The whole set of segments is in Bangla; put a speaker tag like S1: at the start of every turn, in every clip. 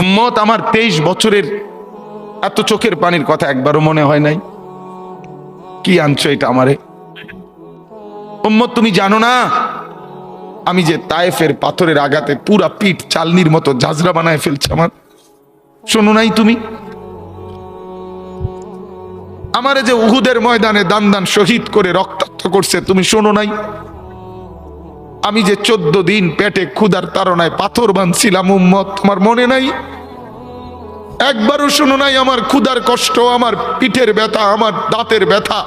S1: উম্মত আমার তেইশ বছরের, এত চোখের পানির কথা একবারও মনে হয় নাই। কি আনছো এটা আমারে? উম্মত, তুমি জানো না? আমি যে তায়েফের পাথরের আঘাতে পুরা পিঠ চালনির মতো ঝাঁঝরা বানায় ফেলছে আমার। শোনো নাই তুমি? আমারে যে উহুদের ময়দানে দান দান শহীদ করে রক্তাক্ত করছে, তুমি শোনো নাই? আমি যে চোদ্দ দিন পেটে ক্ষুধার তাড়নায় পাথর বাঁধছিলাম, উম্মত, তোমার মনে নাই? একবারও শুনো নাই, আমার ক্ষুধার কষ্ট, আমার পিঠের ব্যথা, আমার দাঁতের ব্যথা।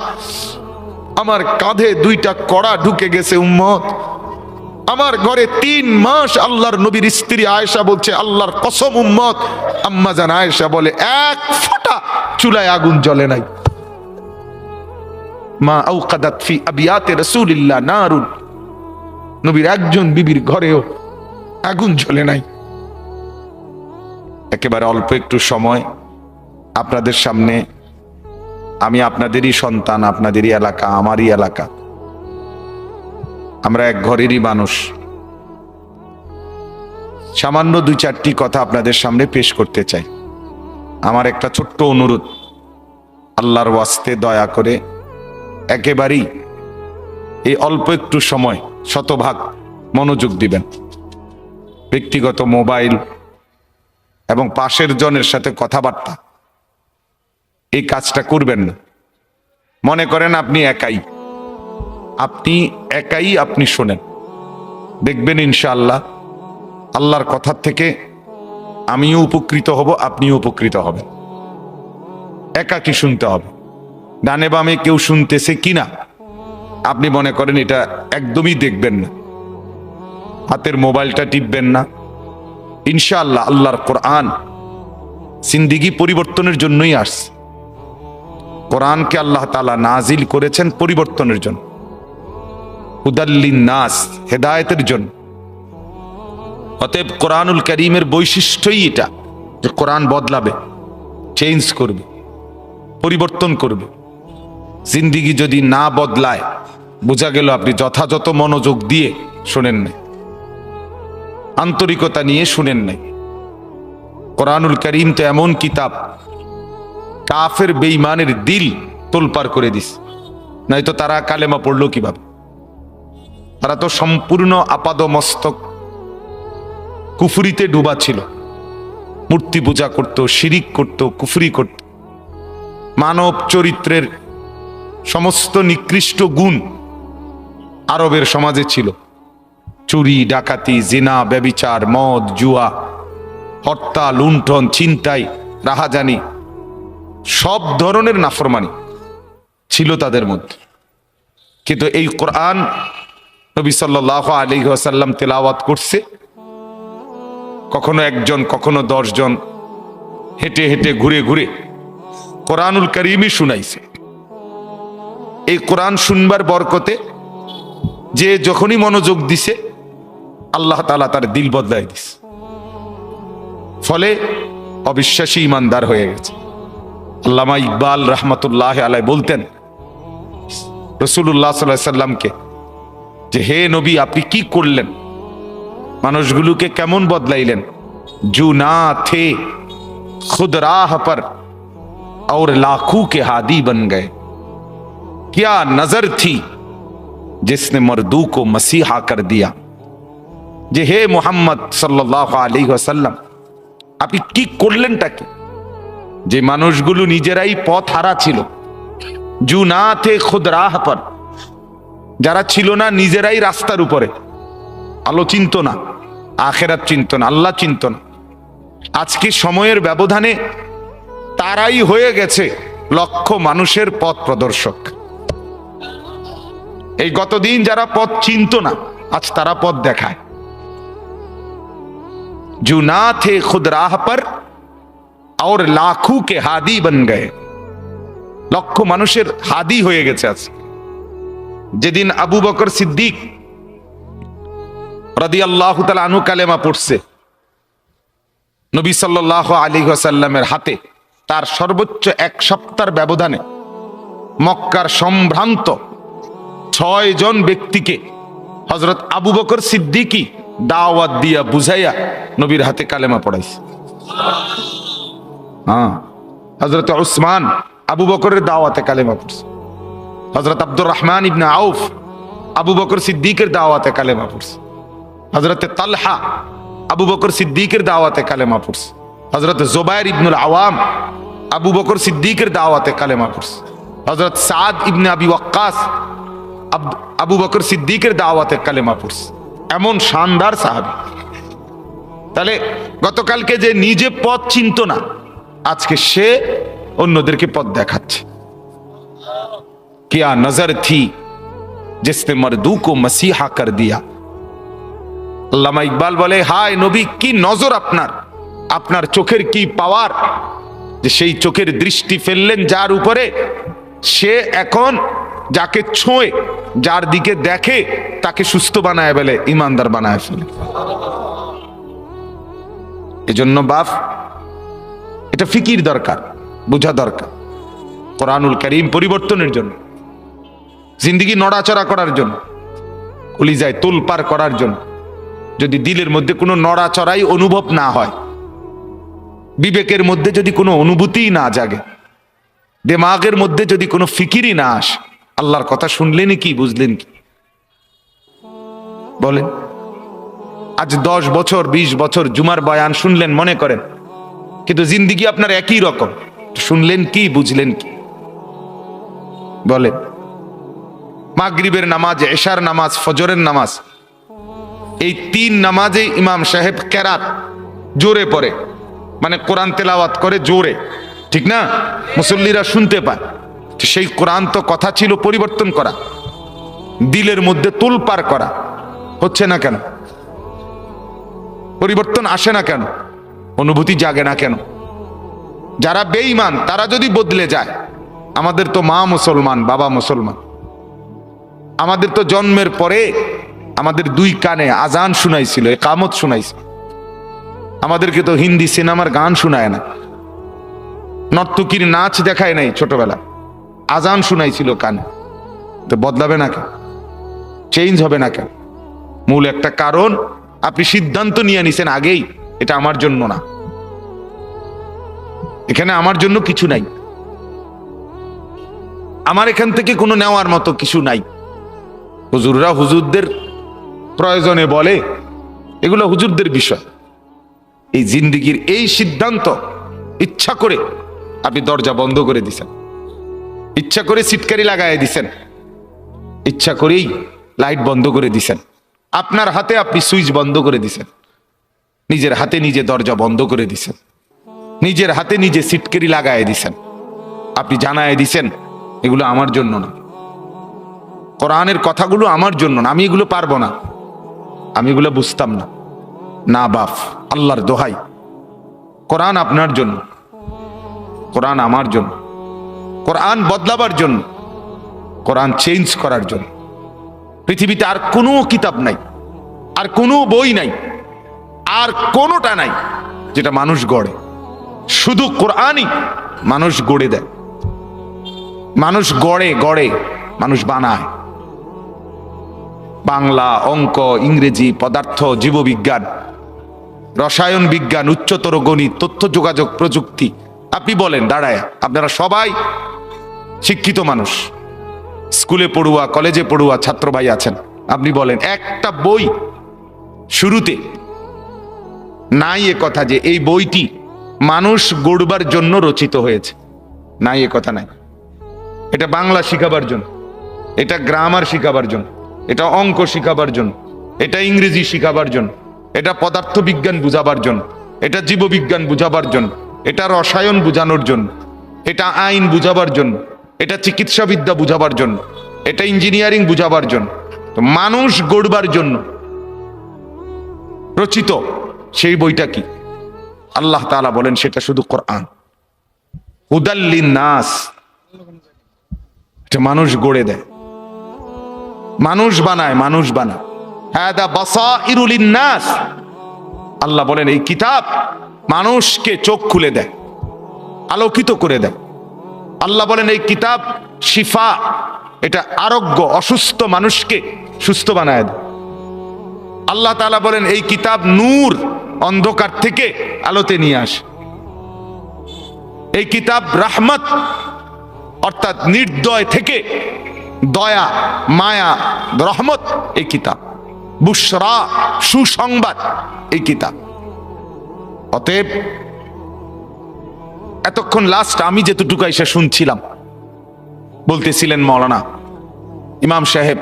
S1: আমার কাঁধে দুইটা কড়া ঢুকে গেছে, উম্মত। আমার ঘরে তিন মাস আল্লাহর নবীর স্ত্রী আয়েশা বলছে, আল্লাহর কসম, উম্মত। আম্মা জান আয়েশা বলে, এক ফোঁটা চুলায় আগুন জ্বলে নাই। মা আউকাদাত ফি আবিয়াতে রাসূলিল্লাহ, নারুন। নবীর একজন বিবির ঘরেও আগুন জ্বলে নাই। একেবারে অল্প একটু সময় আপনাদের সামনে। আমি আপনাদেরই সন্তান, আপনাদেরই এলাকা, আমারই এলাকা। আমরা এক ঘরেরই মানুষ। সামান্য দুই চারটি কথা আপনাদের সামনে পেশ করতে চাই। আমার একটা ছোট্ট অনুরোধ। আল্লাহর ওয়াস্তে দয়া করে একেবারেই এই অল্প একটু সময় শতভাগ মনোযোগ দিবেন। ব্যক্তিগত মোবাইল এবং পাশের জনের সাথে কথাবার্তা। এই কাজটা করবেন না। মনে করেন আপনি একাই। আপনি একাই আপনি শোনেন। দেখবেন ইনশাআল্লাহ আল্লাহর কথার থেকে আমিও উপকৃত হব, আপনিও উপকৃত হবেন। একাকি শুনতে হবে। ডানে বামে কেউ শুনতেছে কিনা? আপনি মনে করেন এটা একদমই দেখবেন না। হাতের মোবাইলটা টিপবেন না। ইনশাআল্লাহ আল্লাহর কোরআন সিন্দিগি পরিবর্তনের জন্যই আসছে। কোরআনকে আল্লাহ তালা নাজিল করেছেন পরিবর্তনের জন্য। নাস হেদায়েতের জন্য। অতএব কোরআনুল করিমের বৈশিষ্ট্যই এটা যে কোরআন বদলাবে চেঞ্জ করবে, পরিবর্তন করবে। জিন্দিগি যদি না বদলায় বোঝা গেল আপনি যথাযথ মনোযোগ দিয়ে শোনেন নাই। আন্তরিকতা নিয়ে শুনেন নাই। কোরআনুল করিম তো এমন কিতাব, কাফের বেঈমানের দিল তোলপার করে দিস নয়তো তারা কালেমা পড়ল কীভাবে? তারা তো সম্পূর্ণ আপাদ মস্তক কুফুরিতে ডুবা ছিল। মূর্তি পূজা করত, শিরিক করত, কুফুরি করত। মানব চরিত্রের সমস্ত নিকৃষ্ট গুণ আরবের সমাজে ছিল। চুরি, ডাকাতি, জিনা, ব্যবিচার, মদ, জুয়া হত্যা লুণ্ঠন, ছিনতাই, রাহাজানি, সব ধরনের নাফরমানি ছিল তাদের মধ্যে। কিন্তু এই কোরআন নবী সাল্লাহ আলী আসাল্লাম তেলাওয়াত করছে, কখনো একজন, কখনো দশজন, হেঁটে হেঁটে, ঘুরে ঘুরে কোরআনুল করিমই শুনাইছে। এই কোরআন শুনবার বরকতে যে যখনই মনোযোগ দিছে আল্লাহ তালা তার দিল বদলায় দিস ফলে অবিশ্বাসী ইমানদার হয়ে গেছে আল্লামা ইকবাল রহমতুল্লাহ আলাই বলতেন রসুল্লাহ সাল্লাহ সাল্লামকে যে হে নবী আপনি কি করলেন মানুষগুলোকে কেমন বদলাইলেন জু না থে खुद राह पर और लाखों के हादी बन गए क्या नजर थी जिसने मर्दू को मसीहा कर दिया যে হে মোহাম্মদ সাল্লাহ আলী ওয়াসাল্লাম আপনি কি করলেনটা কি যে মানুষগুলো নিজেরাই পথ হারা ছিল জু না থে খুদ রাহ পর যারা ছিল না নিজেরাই রাস্তার উপরে আলো চিনত না আখেরাত চিনত না আল্লাহ চিনত না আজকে সময়ের ব্যবধানে তারাই হয়ে গেছে লক্ষ মানুষের পথ প্রদর্শক এই গতদিন যারা পথ চিনত না আজ তারা পথ দেখায় जो ना थे खुद राह पर और लाखों के हादी बन गए লক্ষ মানুষের হাদি হয়ে গেছে আজ যেদিন আবু বকর সিদ্দিক রাদি আল্লাহ আনু কালেমা পড়ছে নবী সাল্লাহ আলী সাল্লামের হাতে তার সর্বোচ্চ এক সপ্তাহের ব্যবধানে মক্কার সম্ভ্রান্ত ছয় জন ব্যক্তিকে হজরত আবু বকর সিদ্দিকি দাওয়াত দিয়া বুঝাইয়া নবীর হাতে কালেমা পড়াইছে। হ্যাঁ হজরত উসমান আবু বকরের দাওয়াতে কালেমা পড়ছে। হজরত আব্দুর রহমান ইবনে আউফ আবু বকর সিদ্দিকের দাওয়াতে কালেমা পড়ছে। হজরত তালহা আবু বকর সিদ্দিকের দাওয়াতে কালেমা পড়ছে। হজরত জোবায়ের ইবনুল আওয়াম আবু বকর সিদ্দিকের দাওয়াতে কালেমা পড়ছে। হজরত সাদ ইবনে আবি ওয়াক্কাস আব- বকর সিদ্দিকের দাওয়াতে কালেমা পড়ছে। এমন শানদার সাহাবী। তাহলে গতকালকে যে নিজে পথ চিনত না, আজকে সে অন্যদেরকে পথ দেখাচ্ছে। কিয়া নজর থি জিসনে মরদু কো মসিহা কর দিয়া। আল্লামা ইকবাল বলে, হায় নবী, কি নজর আপনার? আপনার চোখের কি পাওয়ার? যে সেই চোখের দৃষ্টি ফেললেন যার উপরে সে এখন যাকে ছোঁয় যার দিকে দেখে তাকে সুস্থ বানায় বলে ইমানদার বানায় ফেলে। এজন্য বাপ, এটা ফিকির দরকার, বোঝা দরকার। কোরআনুল করিম পরিবর্তনের জন্য, জিন্দিগি নড়াচড়া করার জন্য, কলিজায় তোলপার করার জন্য, যদি দিলের মধ্যে কোনো নড়াচড়াই অনুভব না হয়, বিবেকের মধ্যে যদি কোনো অনুভূতিই না জাগে, দেমাগের মধ্যে যদি কোনো ফিকিরই না আসে আল্লাহর কথা শুনলেনই কি, বুঝলেন কি? বলেন, আজ দশ বছর ২০ বছর জুমার বয়ান শুনলেন, মনে করেন। কিন্তু জিন্দিগি আপনার একই রকম। শুনলেন কি, বুঝলেন কি? বলেন, মাগরিবের নামাজ, এশার নামাজ, ফজরের নামাজ, এই তিন নামাজে ইমাম সাহেব কেরাত জোরে পড়ে। মানে কোরআন তেলাওয়াত করে জোরে। ঠিক না? মুসল্লিরা শুনতে পায়। সেই কোরআন তো কথা ছিল পরিবর্তন করা। দিলের মধ্যে তুলপার করা। হচ্ছে না কেন? পরিবর্তন আসে না কেন? অনুভূতি জাগে না কেন? যারা বেঈমান, তারা যদি বদলে যায়, আমাদের তো মা মুসলমান, বাবা মুসলমান। আমাদের তো জন্মের পরে আমাদের দুই কানে আজান শুনাইছিল কামত শুনাইছিল। আমাদেরকে তো হিন্দি সিনেমার গান শোনায় না। নর্তকীর নাচ দেখায় নাই ছোটবেলা আজান শুনাইছিল কানে। তো বদলাবে না কেন? চেঞ্জ হবে না কেন? মূল একটা কারণ আপনি সিদ্ধান্ত নিয়ে নিছেন আগেই, এটা আমার জন্য না। এখানে আমার জন্য কিছু নাই। আমার এখান থেকে কোনো নেওয়ার মতো কিছু নাই। হুজুররা হুজুরদের প্রয়োজনে বলে, এগুলো হুজুরদের বিষয়। এই জিন্দিগির এই সিদ্ধান্ত, ইচ্ছা করে আপনি দরজা বন্ধ করে দিছেন। ইচ্ছা করে সিটকারি লাগাই দিছেন। ইচ্ছা করেই লাইট বন্ধ করে দিছেন। আপনার হাতে আপনি সুইচ বন্ধ করে দিছেন। নিজের হাতে নিজে দরজা বন্ধ করে দিছেন। নিজের হাতে নিজে সিটকেরি লাগায় দিছেন। আপনি জানায় দিছেন, এগুলো আমার জন্য না। কোরআনের কথাগুলো আমার জন্য না, আমি এগুলো পারব না। আমি এগুলো বুঝতাম না। না বাপ, আল্লাহর দোহাই। কোরআন আপনার জন্য। কোরআন আমার জন্য। কোরআন বদলাবার জন্য, কোরআন চেঞ্জ করার জন্য। পৃথিবীতে আর কোনো কিতাব নাই, আর কোনো বই নাই, আর কোনোটা নাই যেটা মানুষ গড়ে। শুধু কোরআনই মানুষ গড়ে দেয়। মানুষ গড়ে গড়ে, মানুষ বানায়। বাংলা, অঙ্ক, ইংরেজি, পদার্থ, জীববিজ্ঞান, রসায়ন বিজ্ঞান, উচ্চতর গণিত, তথ্য যোগাযোগ প্রযুক্তি, আপনি বলেন, দাঁড়ায়, আপনারা সবাই শিক্ষিত মানুষ। স্কুলে পড়ুয়া, কলেজে পড়ুয়া ছাত্র ভাই আছেন। আপনি বলেন, একটা বই শুরুতে নাই এ কথা যে এই বইটি মানুষ গড়বার জন্য রচিত হয়েছে। নাই এ কথা নাই। এটা বাংলা শিখাবার জন্য, এটা গ্রামার শিখাবার জন্য, এটা অঙ্ক শিখাবার জন্য, এটা ইংরেজি শিখাবার জন্য, এটা পদার্থ বিজ্ঞান বুঝাবার জন্য, এটা জীববিজ্ঞান বুঝাবার জন্য, এটা রসায়ন বুঝানোর জন্য, এটা আইন বুঝাবার জন্য এটা চিকিৎসাবিদ্যা বুঝাবার জন্য, এটা ইঞ্জিনিয়ারিং বুঝাবার জন্য মানুষ গড়বার জন্য। রচিত সেই বইটা কি? আল্লাহ তাআলা বলেন সেটা শুধু কোরআন। নাস এটা মানুষ গড়ে দেয়। মানুষ বানায় মানুষ বানায়। নাস আল্লাহ বলেন এই কিতাব মানুষকে চোখ খুলে দেয়, আলোকিত করে দেয়। আল্লাহ বলেন, এই কিতাব শিফা, এটা আরোগ্য, অসুস্থ মানুষকে সুস্থ বানায় দেয় আল্লাহ তাআলা বলেন, এই কিতাব নূর অন্ধকার থেকে আলোতে নিয়ে আসে। এই কিতাব রাহমত, অর্থাৎ নির্দয় থেকে দয়া, মায়া, রহমত, এই কিতাব। বুসরা সুসংবাদ, এই কিতাব। অতএব এতক্ষণ লাস্ট আমি যেতটুকু এসে শুনছিলাম, বলতেছিলেন মৌলানা ইমাম সাহেব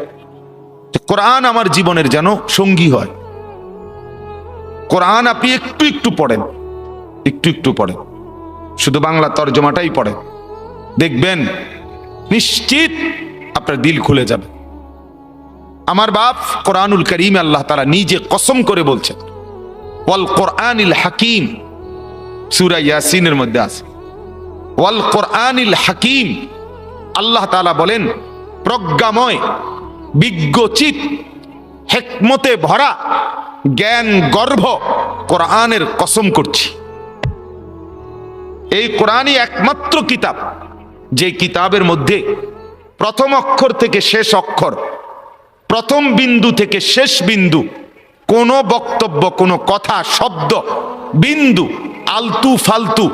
S1: কোরআন আমার জীবনের যেন সঙ্গী হয়। কোরআন আপনি একটু একটু পড়েন, একটু একটু পড়েন। শুধু বাংলা তর্জমাটাই পড়েন। দেখবেন নিশ্চিত আপনার দিল খুলে যাবে। আমার বাপ কোরআনুল করিম আল্লাহ তারা নিজে কসম করে বলছেন, ওয়াল কোরআনিল হাকিম সুরা ইয়াসিনের মধ্যে আছে। ওয়াল কোরআনিল হাকিম। আল্লাহ তাআলা বলেন, প্রজ্ঞাময়, বিজ্ঞচিত, হেকমতে ভরা, জ্ঞান গর্ভ কোরআনের কসম করছি। এই কোরআনই একমাত্র কিতাব, যে কিতাবের মধ্যে প্রথম অক্ষর থেকে শেষ অক্ষর, প্রথম বিন্দু থেকে শেষ বিন্দু, কোনো বক্তব্য, কোনো কথা, শব্দ, বিন্দু, আলতু ফালতু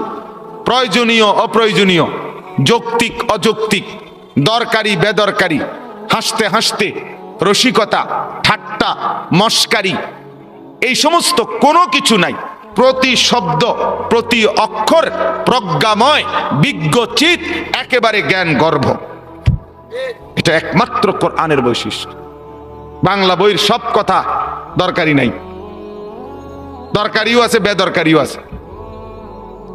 S1: প্রয়োজনীয়, অপ্রয়োজনীয়, যৌক্তিক, অযৌক্তিক, দরকারি, বেদরকারি, হাসতে হাসতে, রসিকতা, ঠাট্টা, মস্কারি, এই সমস্ত কোনো কিছু নাই। প্রতি শব্দ, প্রতি অক্ষর প্রজ্ঞাময়, বিজ্ঞচিত, একেবারে জ্ঞান গর্ভ। এটা একমাত্র কোরআনের বৈশিষ্ট্য। বাংলা বইয়ের সব কথা দরকারি নাই। দরকারিও আছে, বেদরকারিও আছে।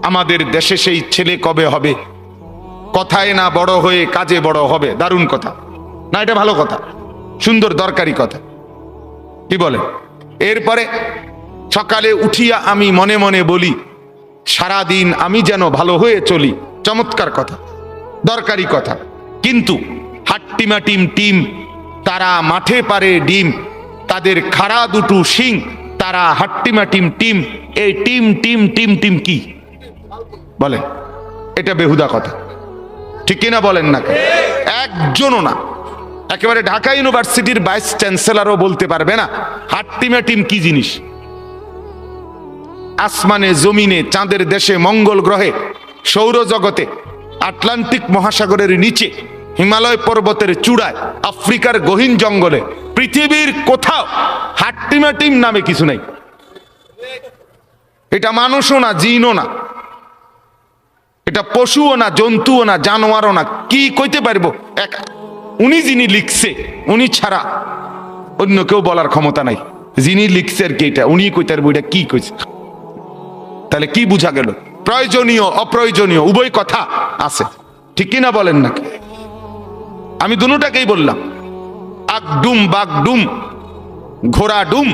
S1: আমাদের দেশে সেই ছেলে কবে হবে? কথায় না বড় হয়ে কাজে বড় হবে? দারুণ কথা। না, এটা ভালো কথা। সুন্দর, দরকারি কথা। কি বলে? এরপরে সকালে উঠিয়া আমি মনে মনে বলি, সারাদিন আমি যেন ভালো হয়ে চলি। চমৎকার কথা। দরকারি কথা। কিন্তু হাট্টিমা টিম টিম, তারা মাঠে পারে ডিম, তাদের খাড়া দুটো শিং, তারা হাট্টিমা টিম টিম, এই টিম টিম টিম টিম কি? বলে, এটা বেহুদা কথা। ঠিক কিনা বলেন না একজনও না। একেবারে ঢাকা ইউনিভার্সিটির ভাইস চ্যান্সেলরও বলতে পারবে না হাট্টিমা টিম কি জিনিস? আসমানে, জমিনে, চাঁদের দেশে, মঙ্গল গ্রহে, সৌরজগতে, আটলান্টিক মহাসাগরের নিচে, হিমালয় পর্বতের চূড়ায়, আফ্রিকার গহীন জঙ্গলে, পৃথিবীর কোথাও হাট্টিমাটিম নামে কিছু নেই। এটা মানুষও না, জিনও না। এটা পশুও না, জন্তুও না, জানোয়ারও না, কি কইতে পারব? এক, উনি যিনি লিখছে, উনি ছাড়া অন্য কেউ বলার ক্ষমতা নাই। যিনি লিখছে আর কি এটা উনি কইতে পারব এটা কি কইছে। তাহলে কি বুঝা গেল? প্রয়োজনীয়, অপ্রয়োজনীয়, উভয় কথা আছে। ঠিক কিনা বলেন নাকি? আমি দুটাকেই বললাম। আকডুম বাগডুম ঘোড়া ডুম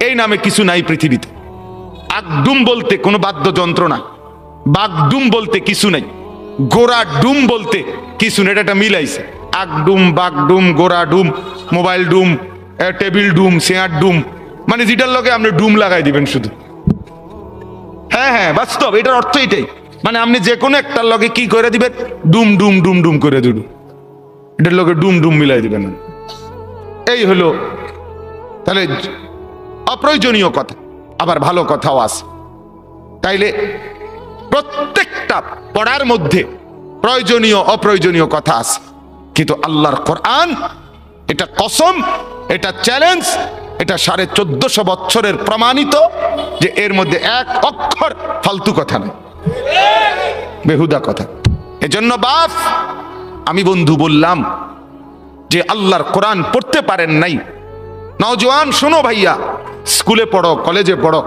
S1: এই নামে কিছু নাই পৃথিবীতে। আকডুম বলতে কোনো বাদ্যযন্ত্র না। বাগডুম বলতে কিছু নাই গোড়া ডুম বলতে কিছু নেই, এটা একটা মিলাইছে আগডুম বাগডুম গোড়া ডুম মোবাইল ডুম টেবিল ডুম চেয়ার ডুম মানে যেটার লগে আপনি ডুম লাগাই দিবেন শুধু। হ্যাঁ হ্যাঁ বাস্তব, এটার অর্থ এটাই। মানে আপনি যে কোনো একটার লগে কি করে দিবেন? ডুম ডুম ডুম ডুম করে দিল এটার লগে ডুম ডুম মিলাই দিবেন। এই হলো, তাহলে অপ্রয়োজনীয় কথা, আবার ভালো কথাও আছে। তাইলে প্রত্যেকটা পড়ার মধ্যে প্রয়োজনীয়, অপ্রয়োজনীয় কথা আছে। কিন্তু আল্লাহর কোরআন এটা কসম, এটা চ্যালেঞ্জ, এটা সাড়ে চোদ্দশো বছরের প্রমাণিত যে এর মধ্যে এক অক্ষর ফালতু কথা নেই বেহুদা কথা। এজন্য বাপ, আমি বন্ধু বললাম যে আল্লাহর কোরআন পড়তে পারেন নাই। নওজোয়ান, শোনো ভাইয়া, স্কুলে পড়ো, কলেজে পড়ো,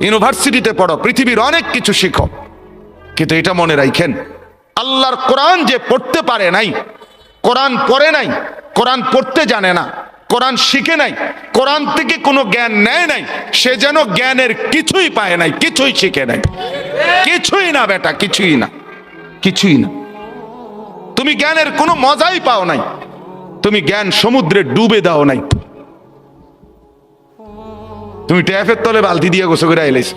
S1: ইউনিভার্সিটিতে পড়ো, পৃথিবীর অনেক কিছু শিখো। কিন্তু এটা মনে রাখেন আল্লাহর কোরআন যে পড়তে পারে নাই, কোরআন পড়ে নাই, কোরআন পড়তে জানে না, কোরআন শিখে নাই, কোরআন থেকে কোনো জ্ঞান নেয় নাই, সে যেন জ্ঞানের কিছুই পায় নাই, কিছুই শিখে নাই। কিছুই না বেটা, কিছুই না কিছুই না। তুমি জ্ঞানের কোনো মজাই পাও নাই, তুমি জ্ঞান সমুদ্রে ডুবে দাও নাই। তুমি ট্যাপের তলে বালতি দিয়ে গোসো করে এলেছ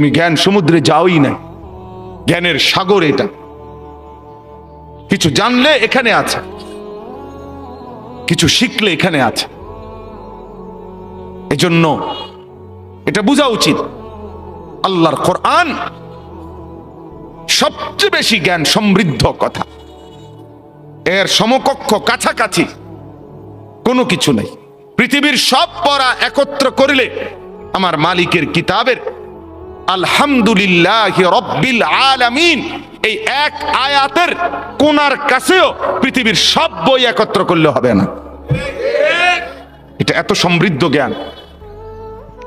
S1: তুমি জ্ঞান সমুদ্রে যাওই নাই। জ্ঞানের সাগর এটা। কিছু জানলে এখানে আছে। কিছু শিখলে এখানে আছে। এজন্য এটা বোঝা উচিত। আল্লাহর কোরআন সবচেয়ে বেশি জ্ঞান সমৃদ্ধ কথা। এর সমকক্ষ কাছাকাছি কোনো কিছু নেই। পৃথিবীর সব পড়া একত্র করিলে আমার মালিকের কিতাবের আলহামদুলিল্লাহ রব্বিল আলামিন। এই এক আয়াতের কোনার কাছেও পৃথিবীর সব বই একত্র করলে হবে না। এটা এত সমৃদ্ধ জ্ঞান।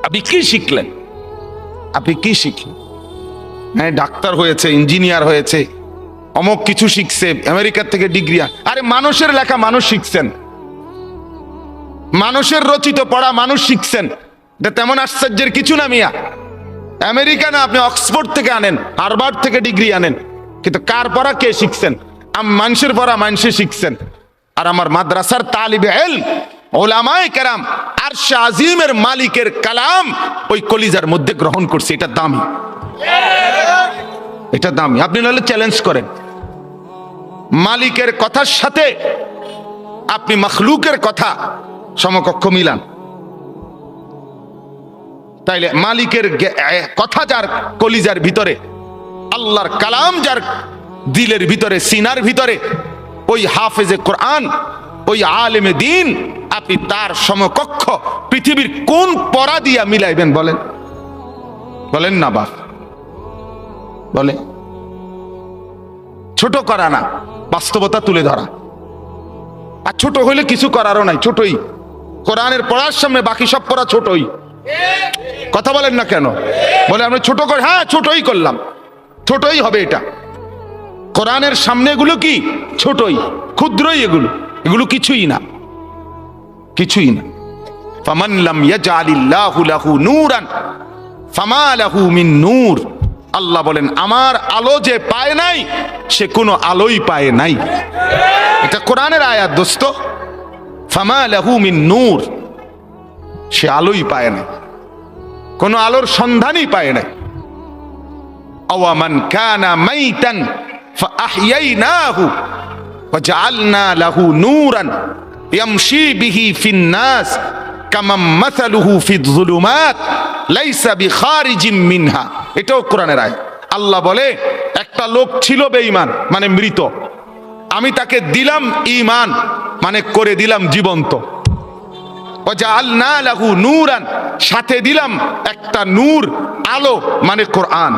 S1: আপনি কি শিখলেন? আপনি কি শিখলেন? হ্যাঁ ডাক্তার হয়েছে, ইঞ্জিনিয়ার হয়েছে, অমক কিছু শিখছে, আমেরিকার থেকে ডিগ্রি আরে মানুষের লেখা মানুষ শিখছেন। মানুষের রচিত পড়া মানুষ শিখছেন। এটা তেমন আশ্চর্যের কিছু না মিয়া। আমেরিকা না আপনি অক্সফোর্ড থেকে আনেন হারবার্ড থেকে ডিগ্রি আনেন, কিন্তু কার পড়া কে শিখছেন? আম মানুষের পড়া মানুষে শিখছেন। আর আমার মাদ্রাসার তালিবে এল, ওলামায় কেরাম আর আজিমের মালিকের কালাম ওই কলিজার মধ্যে গ্রহণ করছে, এটা দামি। এটা দামি। আপনি নাহলে চ্যালেঞ্জ করেন। মালিকের কথার সাথে আপনি মখলুকের কথা সমকক্ষ মিলান। তাইলে মালিকের কথা যার কলিজার ভিতরে, আল্লাহর কালাম যার দিলের ভিতরে, সিনার ভিতরে, ওই হাফেজে কোরআন, ওই আলেমে দিন, আপনি তার সমকক্ষ পৃথিবীর কোন পড়া দিয়া মিলাইবেন বলেন? বলেন না বাপ। বলে। ছোট করা না, বাস্তবতা তুলে ধরা। আর ছোট হইলে কিছু করারও নাই, ছোটই। কোরআনের পড়ার সামনে বাকি সব পড়া ছোটই। কথা বলেন না কেন? বলে আমরা ছোট করে হ্যাঁ ছোটই করলাম। ছোটই হবে এটা। কোরআনের সামনে এগুলো কি? ছোটই। ক্ষুদ্রই এগুলো। এগুলো কিছুই না। কিছুই না। ফামান লাম ইয়াজআলিল্লাহু লাহু নূরান, ফামা লাহু মিন নূর। আল্লাহ বলেন, আমার আলো যে পায় নাই, সে কোনো আলোই পায় নাই। এটা কোরআনের আয়াত, দোস্ত। ফামা লাহু মিন নূর। সে আলোই পায় না কোনো আলোর সন্ধানই পায় না আওয়ামান কানা মাইতান ফাআহইয়াইনাহু ওয়াজআলনা লাহু নূরান ইয়ামশি বিহি ফিন নাস কামাম মাসালুহু ফিয যুলুমাত লাইসা বিখারিজিম মিনহা। এটাও কোরআনের আয়াত। আল্লাহ বলে, একটা লোক ছিল বেঈমান মানে মৃত। আমি তাকে দিলাম ইমান মানে করে দিলাম জীবন্ত। লাহু নূরান, সাথে দিলাম একটা নূর, আলো মানে কোরআন।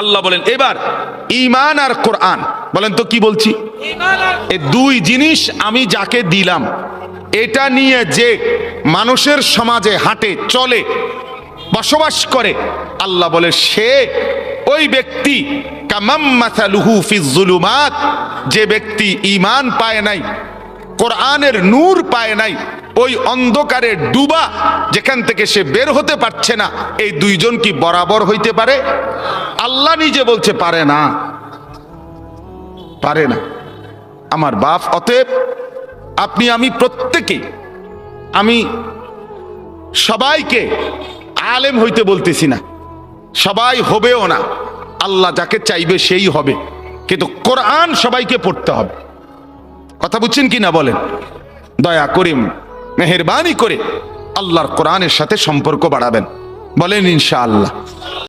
S1: আল্লাহ বলেন, এবার ঈমান আর কোরআন। বলেন তো কি বলছি? এ দুই জিনিস আমি যাকে দিলাম, এটা নিয়ে যে মানুষের সমাজে হাঁটে, চলে, বসবাস করে, আল্লাহ বলে, সে ওই ব্যক্তি কামাম্মাসালুহু ফিজ্জুলুমাত, যে ব্যক্তি ঈমান পায় নাই কোরআনের নূর পায় নাই। ওই অন্ধকারে ডুবা যেখান থেকে সে বের হতে পারছে না। এই দুইজন কি বরাবর হইতে পারে? আল্লাহ নিজে বলছে, পারে না। পারে না। আমার বাপ অতএব, আপনি আমি প্রত্যেকে, আমি সবাইকে আলেম হইতে বলতেছি না। সবাই হবেও না। আল্লাহ যাকে চাইবে সেই হবে। কিন্তু কোরআন সবাইকে পড়তে হবে। কথা বুঝছেন কি না বলেন? দয়া করিম মেহরবানি করে আল্লাহর কোরআনের সাথে সম্পর্ক বাড়াবেন। বলেন ইনশাআল্লাহ।